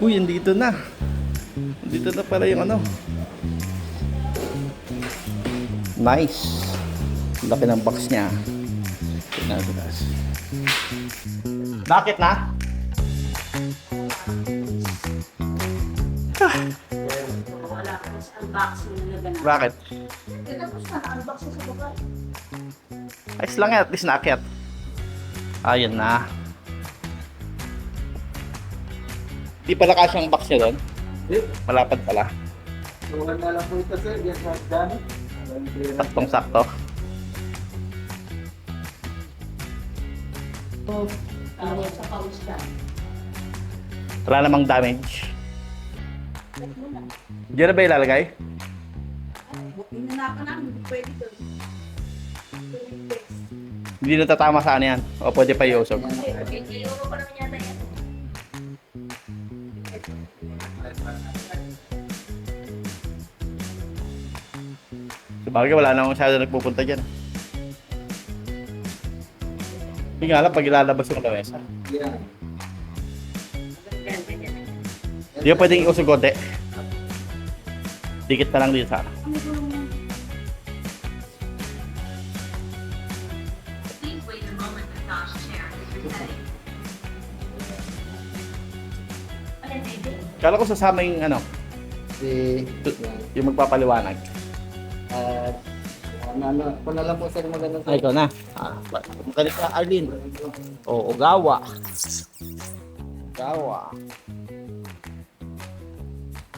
Uy, andito na. Andito na pala yung ano. Nice. Laki ng box niya. Tignan natin guys. Bakit na? Ganun. Bakit? Ayos lang yan, at least naakyat. Ayun na. Di pala kasyang box niya doon. Malapad pala. Tuhan na lang po ito sir, yes hagdan. Saktong sakto. So, uh, sa pawis ka. Wala namang damage. Diyan na ba ilalagay? Inanapan na, hindi pwede. Hindi na tatama sa ano yan. O pwede pa iusog. Hindi, Sabagay, wala namang masyado nagpupunta dyan. Hindi nga lang, pag ilalabas yung lamesa. Yeah. Hindi ka pwedeng iusog konti. Dikit na lang dito sa. Please wait a moment to Josh chair is resetting. Yan, baby? Kala ko sasama yung ano, Si, yung magpapaliwanag. At, ano, ano, kung na lang po sir magandang Ay, ikaw na. Ah, magaling ka, Arlene. Oo, gawa. Gawa.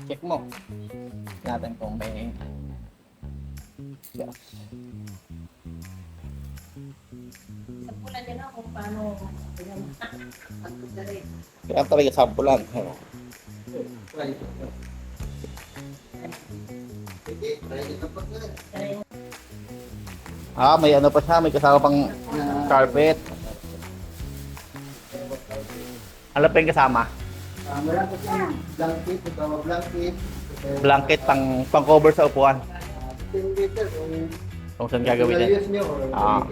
Check mo. Natin kung may... Yes. Sa pula niya na kung paano. Kaya talaga sampulan. Oo. Ah, may ano pa siya, may kasama pang carpet. Ano pa yung kasama? Ah, meron po sir, blanket, blanket. Blanket pang pang cover sa upuan. Ah, 15 liter kung Kung saan gagawin yan. use nyo or Ah.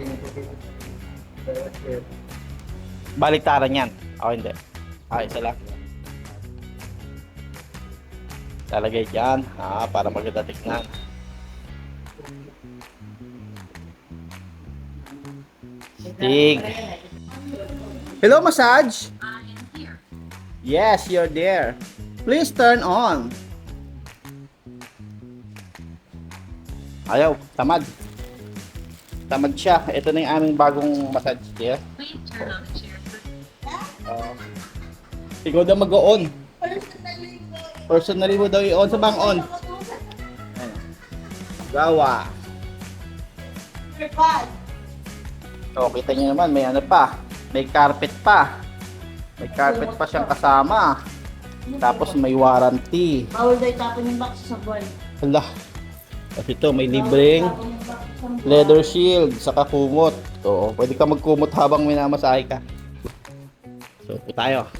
Baliktaran yan. O hindi. Ah, isa lang. Lalagay dyan. Ah, para maganda tignan. Stig. Hello, massage. Yes, you're there. Please turn on. Ayaw, tamad. Tamad siya. Ito na yung aming bagong massage chair. Please turn on the chair. Uh, ikaw daw mag-on. Personally mo daw i-on. Sa bang on? Ayan. Gawa. So, kita nyo naman, may ano pa. May carpet pa. May carpet pa siyang kasama. Tapos may warranty. Bawal daw itapon yung box sa buwan. Hala. Kasi ito, may libreng leather shield, saka kumot. So, pwede ka magkumot habang minamasahe ka. So, tayo.